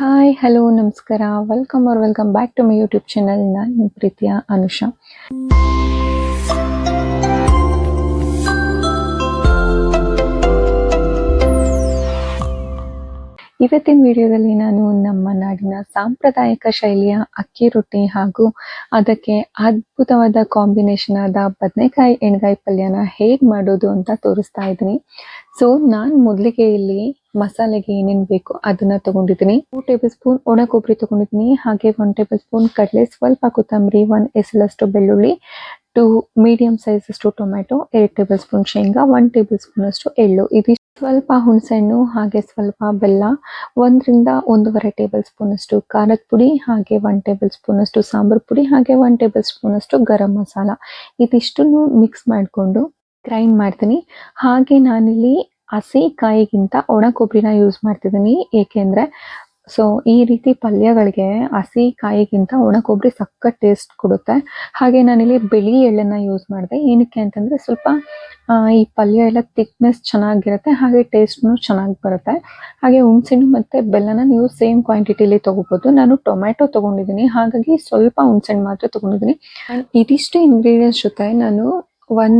Hi hello ನಮಸ್ಕಾರ. Welcome or welcome back to my YouTube channel ನಾನು ಪ್ರೀತಿಯಾ ಅನುಷಾ. ಇವತ್ತಿನ ವಿಡಿಯೋದಲ್ಲಿ ನಾನು ನಮ್ಮ ನಾಡಿನ ಸಾಂಪ್ರದಾಯಿಕ ಶೈಲಿಯ ಅಕ್ಕಿ ರೊಟ್ಟಿ ಹಾಗೂ ಅದಕ್ಕೆ ಅದ್ಭುತವಾದ ಕಾಂಬಿನೇಷನ್ ಆದ ಬದನೆಕಾಯಿ ಎಣ್ಗಾಯಿ ಪಲ್ಯನ ಹೇಗೆ ಮಾಡೋದು ಅಂತ ತೋರಿಸ್ತಾ ಇದ್ದೀನಿ. ಸೊ ನಾನು ಮೊದಲಿಗೆ ಇಲ್ಲಿ ಮಸಾಲೆಗೆ ಏನೇನು ಬೇಕು ಅದನ್ನ ತಗೊಂಡಿದ್ದೀನಿ. ಟೂ ಟೇಬಲ್ ಸ್ಪೂನ್ ಒಣ ಕೊಬ್ಬರಿ ತಗೊಂಡಿದ್ದೀನಿ. ಹಾಗೆ ಒನ್ ಟೇಬಲ್ ಸ್ಪೂನ್ ಕಡಲೆ, ಸ್ವಲ್ಪ ಕೊತ್ತಂಬರಿ ಒನ್ ಎಸಲಷ್ಟು ಬೆಳ್ಳುಳ್ಳಿ ಟು ಮೀಡಿಯಂ ಸೈಜ್ ಅಷ್ಟು ಟೊಮ್ಯಾಟೊ, ಎರಡು ಟೇಬಲ್ ಸ್ಪೂನ್ ಶೇಂಗಾ ಒನ್ ಟೇಬಲ್ ಸ್ಪೂನ್ ಅಷ್ಟು ಎಳ್ಳು. ಇದು ಸ್ವಲ್ಪ ಹುಣಸೆಹಣ್ಣು, ಹಾಗೆ ಸ್ವಲ್ಪ ಬೆಲ್ಲ, ಒಂದರಿಂದ ಒಂದೂವರೆ ಟೇಬಲ್ ಸ್ಪೂನ್ ಅಷ್ಟು ಖಾರದ ಪುಡಿ, ಹಾಗೆ ಒನ್ ಟೇಬಲ್ ಸ್ಪೂನ್ ಅಷ್ಟು ಸಾಂಬಾರ್ ಪುಡಿ, ಹಾಗೆ ಒನ್ ಟೇಬಲ್ ಸ್ಪೂನ್ ಅಷ್ಟು ಗರಂ ಮಸಾಲ. ಇದಿಷ್ಟನ್ನು ಮಿಕ್ಸ್ ಮಾಡಿಕೊಂಡು ಗ್ರೈಂಡ್ ಮಾಡ್ತೀನಿ. ಹಾಗೆ ನಾನಿಲ್ಲಿ ಹಸಿ ಕಾಯಿಗಿಂತ ಒಣ ಕೊಬ್ಬರಿನ ಯೂಸ್ ಮಾಡ್ತಿದ್ದೀನಿ. ಏಕೆಂದ್ರೆ ಸೊ ಈ ರೀತಿ ಪಲ್ಯಗಳಿಗೆ ಹಸಿ ಕಾಯಿಗಿಂತ ಒಣ ಕೊಬ್ಬರಿ ಸಖತ್ ಟೇಸ್ಟ್ ಕೊಡುತ್ತೆ. ಹಾಗೆ ನಾನಿಲ್ಲಿ ಬಿಳಿ ಎಳ್ಳನ್ನ ಯೂಸ್ ಮಾಡಿದೆ. ಏನಕ್ಕೆ ಅಂತಂದ್ರೆ ಸ್ವಲ್ಪ ಈ ಪಲ್ಯ ಎಲ್ಲ ತಿಕ್ನೆಸ್ ಚೆನ್ನಾಗಿರುತ್ತೆ. ಹಾಗೆ ಟೇಸ್ಟ್ನು ಚೆನ್ನಾಗಿ ಬರುತ್ತೆ. ಹಾಗೆ ಹುಣಸೆಹಣ್ಣು ಮತ್ತೆ ಬೆಲ್ಲನ ನೀವು ಸೇಮ್ ಕ್ವಾಂಟಿಟಿಲಿ ತಗೋಬಹುದು ನಾನು ಟೊಮ್ಯಾಟೊ ತಗೊಂಡಿದ್ದೀನಿ. ಹಾಗಾಗಿ ಸ್ವಲ್ಪ ಹುಣಸೆಹಣ್ಣು ಮಾತ್ರ ತಗೊಂಡಿದ್ದೀನಿ. ಇದಿಷ್ಟು ಇಂಗ್ರೀಡಿಯೆಂಟ್ಸ್ ಜೊತೆ ನಾನು ಒನ್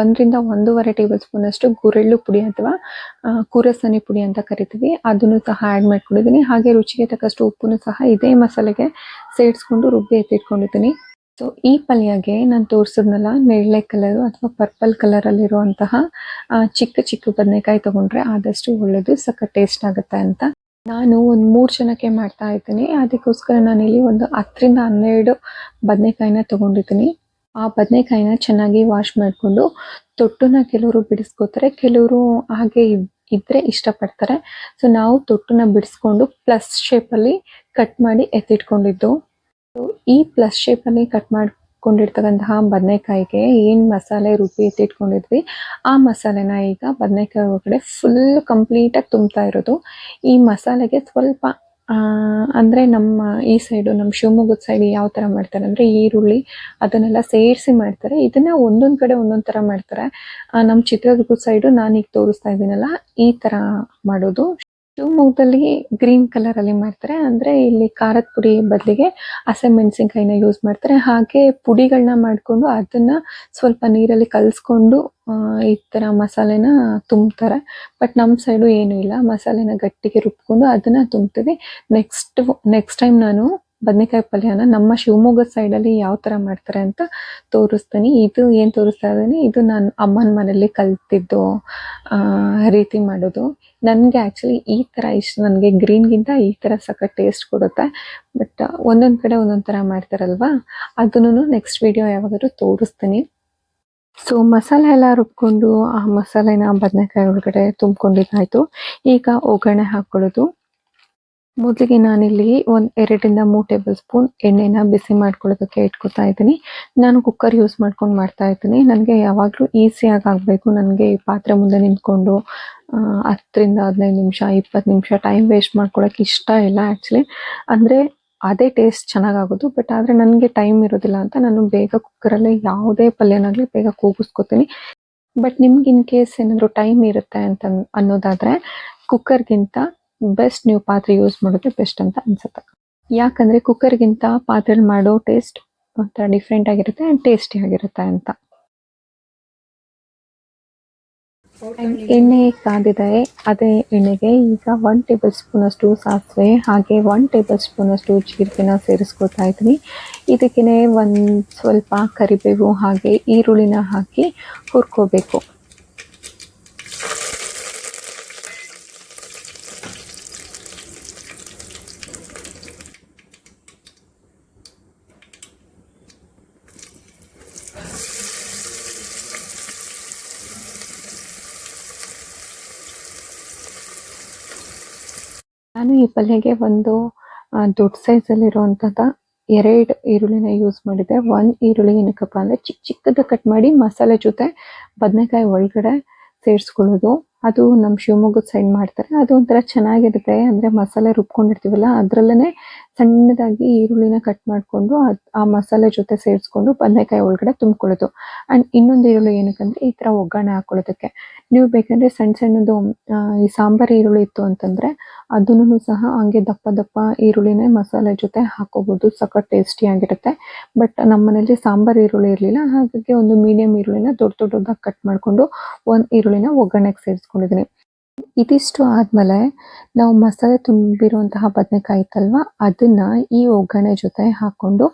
ಒಂದರಿಂದ ಒಂದೂವರೆ ಟೇಬಲ್ ಸ್ಪೂನ್ ಅಷ್ಟು ಗುರೆಳ್ಳು ಪುಡಿ ಅಥವಾ ಕೂರಸನಿ ಪುಡಿ ಅಂತ ಕರಿತೀವಿ. ಅದನ್ನು ಸಹ ಆ್ಯಡ್ ಮಾಡ್ಕೊಂಡಿದ್ದೀನಿ. ಹಾಗೆ ರುಚಿಗೆ ತಕ್ಕಷ್ಟು ಉಪ್ಪನ್ನು ಸಹ ಇದೇ ಮಸಾಲೆಗೆ ಸೇರಿಸ್ಕೊಂಡು ರುಬ್ಬಿ ಎತ್ತಿಟ್ಕೊಂಡಿದ್ದೀನಿ. ಸೊ ಈ ಪಲ್ಯಗೆ ನಾನು ತೋರಿಸಿದ್ನಲ್ಲ, ನೇರಳೆ ಕಲರ್ ಅಥವಾ ಪರ್ಪಲ್ ಕಲರಲ್ಲಿರುವಂತಹ ಚಿಕ್ಕ ಚಿಕ್ಕ ಬದನೆಕಾಯಿ ತಗೊಂಡ್ರೆ ಆದಷ್ಟು ಒಳ್ಳೆಯದು ಸಖತ್ ಟೇಸ್ಟ್ ಆಗುತ್ತೆ ಅಂತ. ನಾನು ಒಂದು ಮೂರು ಜನಕ್ಕೆ ಮಾಡ್ತಾ ಇದ್ದೀನಿ. ಅದಕ್ಕೋಸ್ಕರ ನಾನಿಲ್ಲಿ ಒಂದು ಹತ್ತರಿಂದ ಹನ್ನೆರಡು ಬದನೆಕಾಯಿನ ತಗೊಂಡಿದ್ದೀನಿ. ಆ ಬದನೆಕಾಯಿನ ಚೆನ್ನಾಗಿ ವಾಶ್ ಮಾಡಿಕೊಂಡು ತೊಟ್ಟನ್ನ ಕೆಲವರು ಬಿಡಿಸ್ಕೋತಾರೆ, ಕೆಲವರು ಹಾಗೆ ಇದ್ರೆ ಇಷ್ಟ ಇಷ್ಟಪಡ್ತಾರೆ. ಸೊ ನಾವು ತೊಟ್ಟನ್ನ ಬಿಡಿಸ್ಕೊಂಡು ಪ್ಲಸ್ ಶೇಪಲ್ಲಿ ಕಟ್ ಮಾಡಿ ಎತ್ತಿಟ್ಕೊಂಡಿದ್ದು. ಈ ಪ್ಲಸ್ ಶೇಪಲ್ಲಿ ಕಟ್ ಮಾಡ್ಕೊಂಡಿರ್ತಕ್ಕಂತಹ ಬದನೆಕಾಯಿಗೆ ಏನು ಮಸಾಲೆ ರುಬ್ಬಿ ಎತ್ತಿಟ್ಕೊಂಡಿದ್ವಿ? ಆ ಮಸಾಲೆನ ಈಗ ಬದನೆಕಾಯಿ ಒಳಗಡೆ ಫುಲ್ ಕಂಪ್ಲೀಟಾಗಿ ತುಂಬ್ತಾ ಇರೋದು. ಈ ಮಸಾಲೆಗೆ ಸ್ವಲ್ಪ ಅಂದ್ರೆ ನಮ್ಮ ಈ ಸೈಡು ನಮ್ಮ ಶಿವಮೊಗ್ಗದ ಸೈಡ್ ಯಾವ ತರ ಮಾಡ್ತಾರೆ ಅಂದ್ರೆ ಈರುಳ್ಳಿ ಅದನ್ನೆಲ್ಲ ಸೇರಿಸಿ ಮಾಡ್ತಾರೆ. ಇದನ್ನ ಒಂದೊಂದ್ ಕಡೆ ಒಂದೊಂದ್ ತರ ಮಾಡ್ತಾರೆ. ನಮ್ಮ ಚಿತ್ರದುರ್ಗದ ಸೈಡು ನಾನೀಗ ತೋರಿಸ್ತಾ ಇದ್ದೀನಲ್ಲ, ಈ ತರ ಮಾಡೋದು. ಶಿವಮೊಗ್ಗದಲ್ಲಿ ಗ್ರೀನ್ ಕಲರ್ ಅಲ್ಲಿ ಮಾಡ್ತಾರೆ. ಅಂದ್ರೆ ಇಲ್ಲಿ ಖಾರದ ಪುಡಿ ಬದಲಿಗೆ ಹಸಿಮೆಣಸಿನಕಾಯಿನ ಯೂಸ್ ಮಾಡ್ತಾರೆ. ಹಾಗೆ ಪುಡಿಗಳನ್ನ ಮಾಡ್ಕೊಂಡು ಅದನ್ನ ಸ್ವಲ್ಪ ನೀರಲ್ಲಿ ಕಲ್ಸ್ಕೊಂಡು ಈ ತರ ಮಸಾಲೆನ ತುಂಬ್ತಾರೆ. ಬಟ್ ನಮ್ಮ ಸೈಡು ಏನು ಇಲ್ಲ. ಮಸಾಲೆನ ಗಟ್ಟಿಗೆ ರುಬ್ಕೊಂಡು ಅದನ್ನ ತುಂಬ್ತೀವಿ. ನೆಕ್ಸ್ಟ್ ನೆಕ್ಸ್ಟ್ ಟೈಮ್ ನಾನು ಬದನೆಕಾಯಿ ಪಲ್ಯನ ನಮ್ಮ ಶಿವಮೊಗ್ಗದ ಸೈಡಲ್ಲಿ ಯಾವ ಥರ ಮಾಡ್ತಾರೆ ಅಂತ ತೋರಿಸ್ತೀನಿ. ಇದು ಏನು ತೋರಿಸ್ತಾ ಇದ್ದೀನಿ? ಇದು ನಾನು ಅಮ್ಮನ ಮನೆಯಲ್ಲಿ ಕಲ್ತಿದ್ದು ರೀತಿ ಮಾಡೋದು. ನನಗೆ ಆ್ಯಕ್ಚುಲಿ ಈ ಥರ ಇಷ್ಟ, ನನಗೆ ಗ್ರೀನ್ಗಿಂತ ಈ ಥರ ಸಖತ್ ಟೇಸ್ಟ್ ಕೊಡುತ್ತೆ. ಬಟ್ ಒಂದೊಂದು ಕಡೆ ಒಂದೊಂದು ಥರ ಮಾಡ್ತಾರಲ್ವಾ? ಅದನ್ನು ನೆಕ್ಸ್ಟ್ ವಿಡಿಯೋ ಯಾವಾಗಾದ್ರೂ ತೋರಿಸ್ತೀನಿ. ಸೊ ಮಸಾಲೆ ಎಲ್ಲ ರುಬ್ಕೊಂಡು ಆ ಮಸಾಲೆನ ಬದನೆಕಾಯಿ ಒಳಗಡೆ ತುಂಬ್ಕೊಂಡಿದ್ದಾಯ್ತು. ಈಗ ಒಗ್ಗರಣೆ ಹಾಕೊಳ್ಳೋದು. ಮೊದಲಿಗೆ ನಾನಿಲ್ಲಿ ಒಂದು ಎರಡರಿಂದ ಮೂರು ಟೇಬಲ್ ಸ್ಪೂನ್ ಎಣ್ಣೆನ ಬಿಸಿ ಮಾಡ್ಕೊಳ್ಳೋದಕ್ಕೆ ಇಟ್ಕೊತಾ ಇದ್ದೀನಿ. ನಾನು ಕುಕ್ಕರ್ ಯೂಸ್ ಮಾಡ್ಕೊಂಡು ಮಾಡ್ತಾ ಇದ್ದೀನಿ. ನನಗೆ ಯಾವಾಗಲೂ ಈಸಿಯಾಗಿ ಆಗಬೇಕು ನನಗೆ ಈ ಪಾತ್ರೆ ಮುಂದೆ ನಿಂತ್ಕೊಂಡು ಹತ್ತರಿಂದ ಹದಿನೈದು ನಿಮಿಷ, ಇಪ್ಪತ್ತು ನಿಮಿಷ ಟೈಮ್ ವೇಸ್ಟ್ ಮಾಡ್ಕೊಳ್ಳೋಕೆ ಇಷ್ಟ ಇಲ್ಲ ಆ್ಯಕ್ಚುಲಿ ಅಂದರೆ ಅದೇ ಟೇಸ್ಟ್ ಚೆನ್ನಾಗಾಗೋದು. ಬಟ್ ಆದರೆ ನನಗೆ ಟೈಮ್ ಇರೋದಿಲ್ಲ ಅಂತ ನಾನು ಬೇಗ ಕುಕ್ಕರಲ್ಲೇ ಯಾವುದೇ ಪಲ್ಯನಾಗಲಿ ಬೇಗ ಕೂಗಿಸ್ಕೊತೀನಿ. ಬಟ್ ನಿಮ್ಗೆ ಇನ್ ಕೇಸ್ ಏನಾದರೂ ಟೈಮ್ ಇರುತ್ತೆ ಅಂತ ಅನ್ನೋದಾದ್ರೆ ಕುಕ್ಕರ್ಗಿಂತ ಬೆಸ್ಟ್ ನೀವು ಪಾತ್ರೆ ಯೂಸ್ ಮಾಡೋದು ಬೆಸ್ಟ್ ಅಂತ ಅನ್ಸುತ್ತೆ. ಯಾಕಂದ್ರೆ ಕುಕ್ಕರ್ಗಿಂತ ಪಾತ್ರೆಲಿ ಮಾಡೋ ಟೇಸ್ಟ್ ಒಂಥರ ಡಿಫ್ರೆಂಟ್ ಆಗಿರುತ್ತೆ ಆ್ಯಂಡ್ ಟೇಸ್ಟಿ ಆಗಿರುತ್ತೆ ಅಂತ. ಎಣ್ಣೆ ಕಾದಿದೆ, ಅದೇ ಎಣ್ಣೆಗೆ ಈಗ ಒನ್ ಟೇಬಲ್ ಸ್ಪೂನ್ ಅಷ್ಟು ಸಾಸಿವೆ, ಹಾಗೆ ಒನ್ ಟೇಬಲ್ ಸ್ಪೂನ್ ಅಷ್ಟು ಜೀರಿಗೆನ ಸೇರಿಸ್ಕೊತಾ ಇದ್ದೀನಿ. ಇದಕ್ಕೇ ಒಂದು ಸ್ವಲ್ಪ ಕರಿಬೇವು ಹಾಗೆ ಈರುಳ್ಳಿನ ಹಾಕಿ ಹುರ್ಕೋಬೇಕು. ನಾನು ಈ ಪಲ್ಯಗೆ ಒಂದು ದೊಡ್ಡ ಸೈಜಲ್ಲಿ ಇರುವಂತಹ ಎರಡು ಈರುಳ್ಳಿನ ಯೂಸ್ ಮಾಡಿದೆ ಒಂದ್ ಈರುಳ್ಳಿ ಏನಕ್ಕಪ್ಪ ಅಂದ್ರೆ ಚಿಕ್ಕ ಚಿಕ್ಕದ ಕಟ್ ಮಾಡಿ ಮಸಾಲೆ ಜೊತೆ ಬದನೆಕಾಯಿ ಒಳಗಡೆ ಸೇರಿಸ್ಕೊಳ್ಳೋದು. ಅದು ನಮ್ಮ ಶಿವಮೊಗ್ಗದ ಸೈಡ್ ಮಾಡ್ತಾರೆ. ಅದು ಒಂಥರ ಚೆನ್ನಾಗಿರುತ್ತೆ. ಅಂದ್ರೆ ಮಸಾಲೆ ರುಬ್ಕೊಂಡಿರ್ತೀವಲ್ಲ, ಅದ್ರಲ್ಲೇನೆ ಸಣ್ಣದಾಗಿ ಈರುಳ್ಳಿನ ಕಟ್ ಮಾಡಿಕೊಂಡು ಆ ಮಸಾಲೆ ಜೊತೆ ಸೇರಿಸ್ಕೊಂಡು ಬದನೆಕಾಯಿ ಒಳಗಡೆ ತುಂಬ್ಕೊಳ್ಳೋದು. ಆ್ಯಂಡ್ ಇನ್ನೊಂದು ಈರುಳ್ಳಿ ಏನಕ್ಕಂದ್ರೆ ಈ ಥರ ಒಗ್ಗರಣೆ ಹಾಕೊಳ್ಳೋದಕ್ಕೆ. ನೀವು ಬೇಕಂದ್ರೆ ಸಣ್ಣ ಸಣ್ಣದು ಈ ಸಾಂಬಾರ್ ಈರುಳ್ಳಿ ಇತ್ತು ಅಂತಂದ್ರೆ ಅದನ್ನು ಸಹ ಹಂಗೆ ದಪ್ಪ ದಪ್ಪ ಈರುಳ್ಳಿನೇ ಮಸಾಲೆ ಜೊತೆ ಹಾಕೋಬೋದು. ಸಖತ್ ಟೇಸ್ಟಿ ಆಗಿರುತ್ತೆ. ಬಟ್ ನಮ್ಮ ಮನೇಲಿ ಸಾಂಬಾರ್ ಈರುಳ್ಳಿ ಇರಲಿಲ್ಲ. ಹಾಗಾಗಿ ಒಂದು ಮೀಡಿಯಂ ಈರುಳ್ಳಿನ ದೊಡ್ಡ ದೊಡ್ಡದಾಗಿ ಕಟ್ ಮಾಡಿಕೊಂಡು ಒಂದು ಈರುಳ್ಳಿನ ಒಗ್ಗರಣೆಗೆ ಸೇರಿಸ್ಕೊಂಡಿದ್ದೀನಿ ಇದಿಷ್ಟು ಆದಮೇಲೆ ನಾವು ಮಸಾಲೆ ತುಂಬಿರುವಂತಹ ಬದನೆಕಾಯಿ ಇತ್ತಲ್ವಾ ಅದನ್ನ ಈ ಒಗ್ಗರಣೆ ಜೊತೆ ಹಾಕೊಂಡು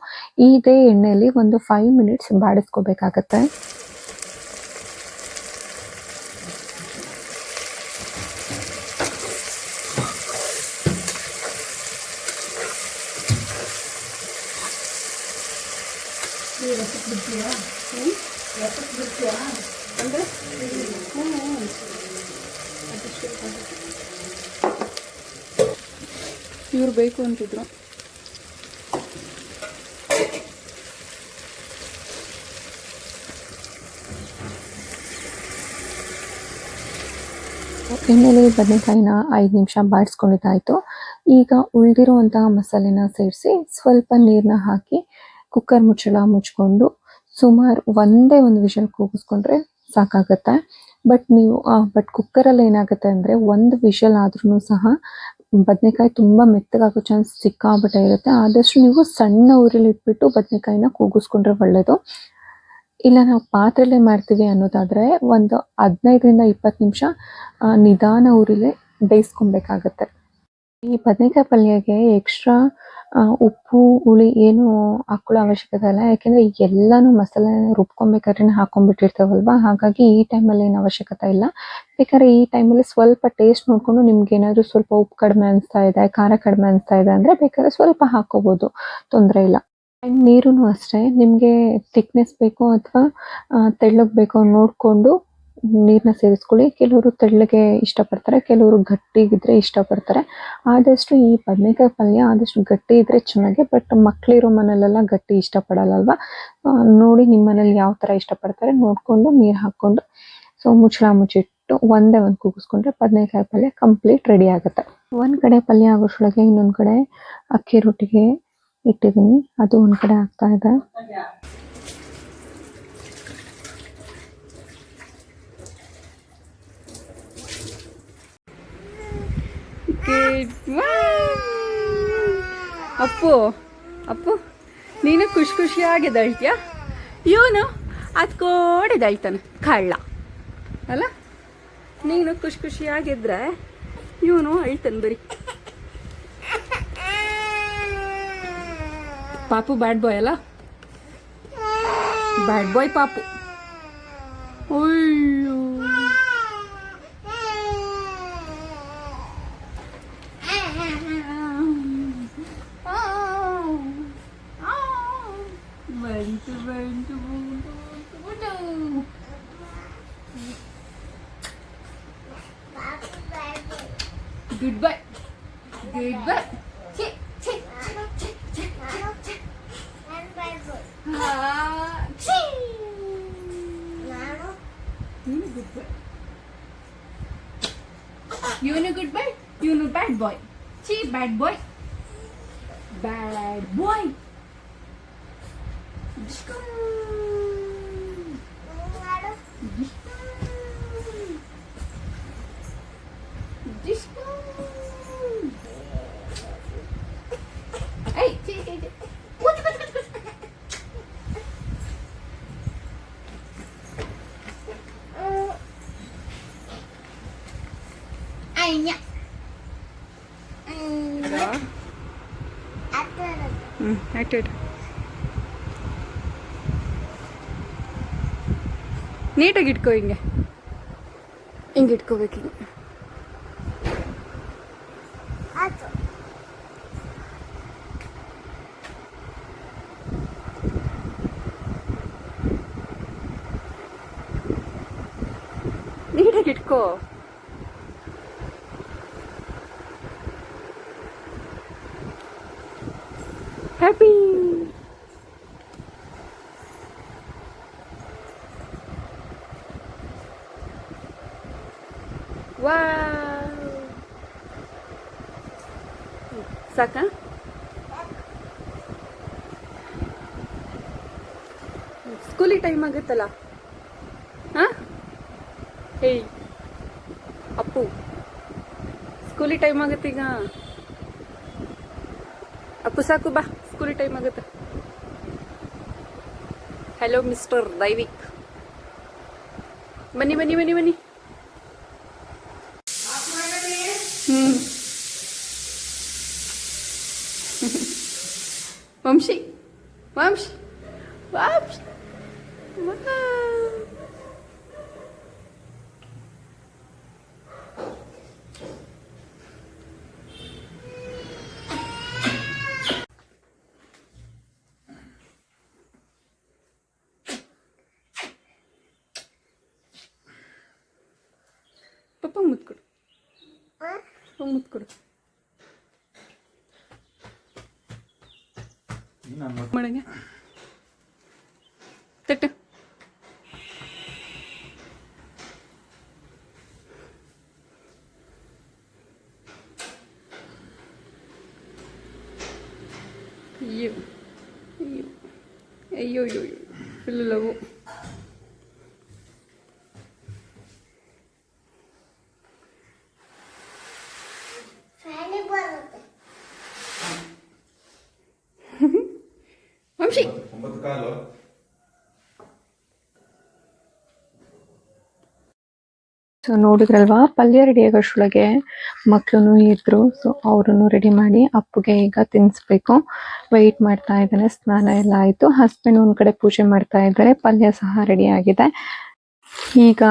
ಇದೇ ಎಣ್ಣೆಯಲ್ಲಿ ಒಂದು ಫೈವ್ ಮಿನಿಟ್ಸ್ ಬಾಡಿಸ್ಕೋಬೇಕಾಗತ್ತೆ. ಇವ್ರು ಬೇಕು ಅಂತಿದ್ರು. ಎಣ್ಣೆಲಿ ಬದನೆಕಾಯಿನ ಐದು ನಿಮಿಷ ಬಾಡಿಸ್ಕೊಂಡಿದ್ದಾಯಿತು. ಈಗ ಉಳಿದಿರುವಂತಹ ಮಸಾಲೆನ ಸೇರಿಸಿ ಸ್ವಲ್ಪ ನೀರನ್ನ ಹಾಕಿ ಕುಕ್ಕರ್ ಮುಚ್ಚಳ ಮುಚ್ಕೊಂಡು ಸುಮಾರು ಒಂದೇ ಒಂದು ವಿಷಲ್ ಕೂಗಿಸ್ಕೊಂಡ್ರೆ ಸಾಕಾಗತ್ತೆ. ಬಟ್ ನೀವು ಬಟ್ ಕುಕ್ಕರಲ್ಲಿ ಏನಾಗುತ್ತೆ ಅಂದರೆ ಒಂದು ವಿಷಲ್ ಆದ್ರೂ ಸಹ ಬದನೆಕಾಯಿ ತುಂಬ ಮೆತ್ತಗಾಗೋ ಚಾನ್ಸ್ ಸಿಕ್ಕಾಪಟ್ಟೆ ಇರುತ್ತೆ. ಆದಷ್ಟು ನೀವು ಸಣ್ಣ ಊರಲ್ಲಿ ಇಟ್ಬಿಟ್ಟು ಬದನೆಕಾಯಿನ ಕೂಗಿಸ್ಕೊಂಡ್ರೆ ಒಳ್ಳೇದು. ಇಲ್ಲ, ನಾವು ಪಾತ್ರೆಲ್ಲೇ ಮಾಡ್ತೀವಿ ಅನ್ನೋದಾದ್ರೆ ಒಂದು ಹದಿನೈದರಿಂದ ಇಪ್ಪತ್ತು ನಿಮಿಷ ನಿಧಾನ ಉರಿಲೇ ಬೇಯಿಸ್ಕೊಬೇಕಾಗತ್ತೆ. ಈ ಬದನೆಕಾಯಿ ಪಲ್ಯಗೆ ಎಕ್ಸ್ಟ್ರಾ ಉಪ್ಪು, ಹುಳಿ ಏನು ಹಾಕೊಳ್ಳೋ ಅವಶ್ಯಕತೆ ಇಲ್ಲ. ಯಾಕೆಂದ್ರೆ ಎಲ್ಲಾನು ಮಸಾಲೆ ರುಬ್ಕೊಬೇಕಾದ್ರೆ ಹಾಕೊಂಡ್ಬಿಟ್ಟಿರ್ತಾವಲ್ವಾ? ಹಾಗಾಗಿ ಈ ಟೈಮಲ್ಲಿ ಏನು ಅವಶ್ಯಕತೆ ಇಲ್ಲ. ಬೇಕಾದ್ರೆ ಈ ಟೈಮಲ್ಲಿ ಸ್ವಲ್ಪ ಟೇಸ್ಟ್ ನೋಡ್ಕೊಂಡು ನಿಮ್ಗೆ ಏನಾದರೂ ಸ್ವಲ್ಪ ಉಪ್ಪು ಕಡಿಮೆ ಅನಿಸ್ತಾ ಇದೆ, ಖಾರ ಕಡಿಮೆ ಅನಿಸ್ತಾ ಇದೆ ಅಂದ್ರೆ ಬೇಕಾದ್ರೆ ಸ್ವಲ್ಪ ಹಾಕೋಬಹುದು ತೊಂದರೆ ಇಲ್ಲ. ಆ್ಯಂಡ್ ನೀರು ಅಷ್ಟೇ. ನಿಮಗೆ ಥಿಕ್ನೆಸ್ ಬೇಕೋ ಅಥವಾ ತೆಳ್ಳಗೆ ಬೇಕೋ ನೋಡಿಕೊಂಡು ನೀರನ್ನ ಸೇರಿಸ್ಕೊಳ್ಳಿ. ಕೆಲವರು ತೆಳ್ಳಗೆ ಇಷ್ಟಪಡ್ತಾರೆ ಕೆಲವರು ಗಟ್ಟಿಗಿದ್ರೆ ಇಷ್ಟಪಡ್ತಾರೆ. ಆದಷ್ಟು ಈ ಬದನೆಕಾಯಿ ಪಲ್ಯ ಆದಷ್ಟು ಗಟ್ಟಿ ಇದ್ರೆ ಚೆನ್ನಾಗಿ ಬಟ್ ಮಕ್ಕಳಿರೋ ಮನೇಲೆಲ್ಲ ಗಟ್ಟಿ ಇಷ್ಟಪಡಲ್ಲಲ್ವಾ? ಆ, ನೋಡಿ ನಿಮ್ಮ ಮನೇಲಿ ಯಾವ ಥರ ಇಷ್ಟಪಡ್ತಾರೆ. ನೋಡಿಕೊಂಡು ನೀರು ಹಾಕ್ಕೊಂಡು ಸೊ ಮುಚ್ಚಳ ಮುಚ್ಚಿಟ್ಟು ಒಂದೇ ಒಂದು ಕೂಗಿಸ್ಕೊಂಡ್ರೆ ಬದನೆಕಾಯಿ ಪಲ್ಯ ಕಂಪ್ಲೀಟ್ ರೆಡಿ ಆಗುತ್ತೆ. ಒಂದು ಕಡೆ ಪಲ್ಯ ಆಗೋಷ್ರೊಳಗೆ ಇನ್ನೊಂದು ಕಡೆ ಅಕ್ಕಿ ರೊಟ್ಟಿಗೆ ಇಟ್ಟಿದ್ದೀನಿ. ಅದು ಒಂದು ಕಡೆ ಆಗ್ತಾ ಅಪ್ಪು ಅಪ್ಪು, ನೀನು ಖುಷಿ ಖುಷಿಯಾಗಿ ದಳ್ತೀಯ? ಇವನು ಅದು ಕೋಡೆ ದಳ್ತಾನೆ, ಕಳ್ಳ. ಅಲ್ಲ, ನೀನು ಖುಷಿ ಖುಷಿಯಾಗಿದ್ರೆ ಇವನು ಅಳ್ತಾನೆ ಬರೀ. ಪಾಪು ಬ್ಯಾಡ್ ಬಾಯ್ ಅಲ್ಲ? ಬ್ಯಾಡ್ ಬಾಯ್ ಪಾಪು. ಗುಡ್ ಬೈ ಇವನು ಗುಡ್ ಬೈ ಇವನು ಬ್ಯಾಡ್ ಬಾಯ್ ಚೀ ಬ್ಯಾಡ್ ಬಾಯ್ ಬ್ಯಾಡ್ ಬಾಯ್ ಆಯ್ತು ನೀಟಾಗಿ ಇಟ್ಕೋ ಹಿಂಗೆ. ಹಿಂಗೆ ಇಟ್ಕೋಬೇಕು ಹಿಂಗೆ. ನೀಟಾಗಿ ಇಟ್ಕೋ. ಸಾಕ? ಸ್ಕೂಲಿ ಟೈಮ್ ಆಗುತ್ತಲ್ಲ? ಹಾ? ಹೇ, ಅಪ್ಪು, ಸ್ಕೂಲಿ ಟೈಮ್ ಆಗುತ್ತೆ ಈಗ. ಅಪ್ಪು ಸಾಕು ಬಾ, ಸ್ಕೂಲಿ ಟೈಮ್ ಆಗುತ್ತೆ. Hello mister Daivik. ಬನ್ನಿ ಬನ್ನಿ ಬನ್ನಿ ಬನ್ನಿ ವಂಶಿ ವಂಶಿ ವಂಶಿ ವಾ. ಪಪ್ಪ ಮುತ್ತು ಕೊಡು ಮಾಡಂಗೆ ತಟ್ಟು ಅಯ್ಯೋ ಅಯ್ಯೋ ಅಯ್ಯೋ ಅಯ್ಯೋ ಅಯ್ಯೋ ಫುಲ್ ಲವು ಸೊ ನೋಡಿದ್ರಲ್ವಾ? ಪಲ್ಯ ರೆಡಿ ಆಗೋಷ್ಟ್ರೊಳಗೆ ಮಕ್ಕಳು ಇದ್ರು. ಸೊ ಅವ್ರನ್ನು ರೆಡಿ ಮಾಡಿ ಅಪ್ಪಗೆ ಈಗ ತಿನ್ನಿಸ್ಬೇಕು ವೆಯ್ಟ್ ಮಾಡ್ತಾ ಇದ್ದಾನೆ. ಸ್ನಾನ ಎಲ್ಲ ಆಯಿತು. ಹಸ್ಬೆಂಡ್ ಒಂದ್ ಕಡೆ ಪೂಜೆ ಮಾಡ್ತಾ ಇದ್ದಾರೆ. ಪಲ್ಯ ಸಹ ರೆಡಿ ಆಗಿದೆ. ಈಗ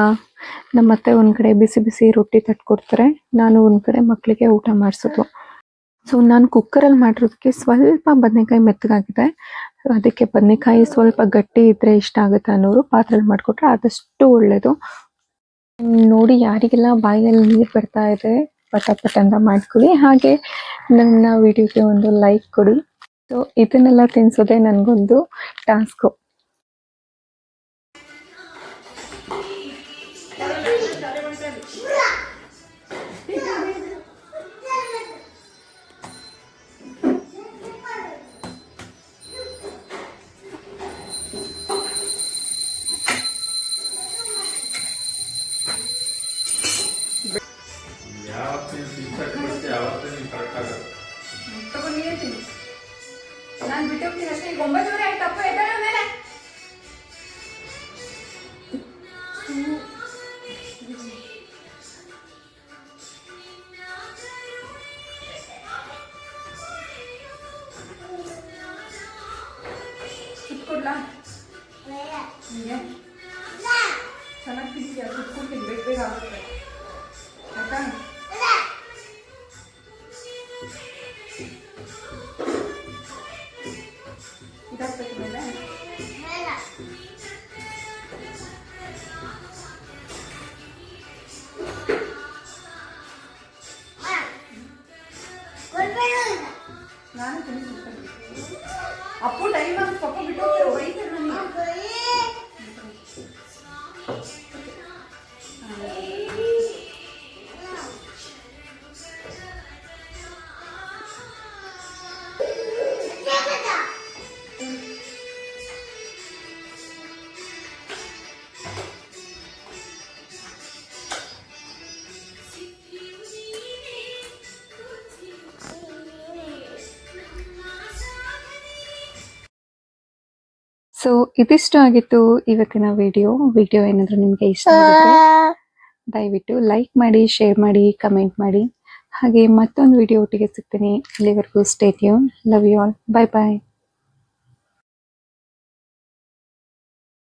ನಮ್ಮತ್ತೆ ಒಂದ್ ಕಡೆ ಬಿಸಿ ಬಿಸಿ ರೊಟ್ಟಿ ತಟ್ಕೊಡ್ತಾರೆ. ನಾನು ಒಂದ್ ಕಡೆ ಮಕ್ಕಳಿಗೆ ಊಟ ಮಾಡಿಸೋದು. ಸೊ ನಾನು ಕುಕ್ಕರಲ್ಲಿ ಮಾಡಿರೋದಕ್ಕೆ ಸ್ವಲ್ಪ ಬದನೆಕಾಯಿ ಮೆತ್ತಗಾಗಿದೆ. ಅದಕ್ಕೆ ಬದನೆಕಾಯಿ ಸ್ವಲ್ಪ ಗಟ್ಟಿ ಇದ್ದರೆ ಇಷ್ಟ ಆಗುತ್ತೆ ಅನ್ನೋರು ಪಾತ್ರೆಲಿ ಮಾಡಿಕೊಟ್ರೆ ಆದಷ್ಟು ಒಳ್ಳೇದು. ಹ್ಮ್, ನೋಡಿ ಯಾರಿಗೆಲ್ಲ ಬಾಯಲ್ಲಿ ನೀರು ಬರ್ತಾ ಇದೆ, ಪಟ ಪಟ ಅಂತ ಮಾಡ್ಕೊಳ್ಳಿ. ಹಾಗೆ ನನ್ನ ವಿಡಿಯೋಗೆ ಒಂದು ಲೈಕ್ ಕೊಡಿ. ಸೊ ಇದನ್ನೆಲ್ಲ ತಿನ್ಸೋದೇ ನನಗೊಂದು ಟಾಸ್ಕು ಸುತ್ಕೊಡ್ಲಾ ನಿಂಗೆ ಚೆನ್ನಾಗಿ ತಿಂತೀಯ ಬೇಗ ಬೇಗ ಆಗುತ್ತೆ. ಆಯ್ತಾ? ಅಪ್ಪು ಟೈಮ್ ಆಗಿ ಪಪ್ಪ ಬಿಟ್ಟು ಹೋಗ್ತಾರೆ ನನಗೆ ಸೊ ಇದಿಷ್ಟು ಆಗಿತ್ತು ಇವತ್ತಿನ ವಿಡಿಯೋ ವಿಡಿಯೋ ಏನಾದರೂ ನಿಮಗೆ ಇಷ್ಟ ಆಗುತ್ತೆ ದಯವಿಟ್ಟು ಲೈಕ್ ಮಾಡಿ ಶೇರ್ ಮಾಡಿ ಕಮೆಂಟ್ ಮಾಡಿ. ಹಾಗೆ ಮತ್ತೊಂದು ವಿಡಿಯೋ ಒಟ್ಟಿಗೆ ಸಿಗ್ತೀನಿ. ಅಲ್ಲಿವರೆಗೂ stay tune love you all bye bye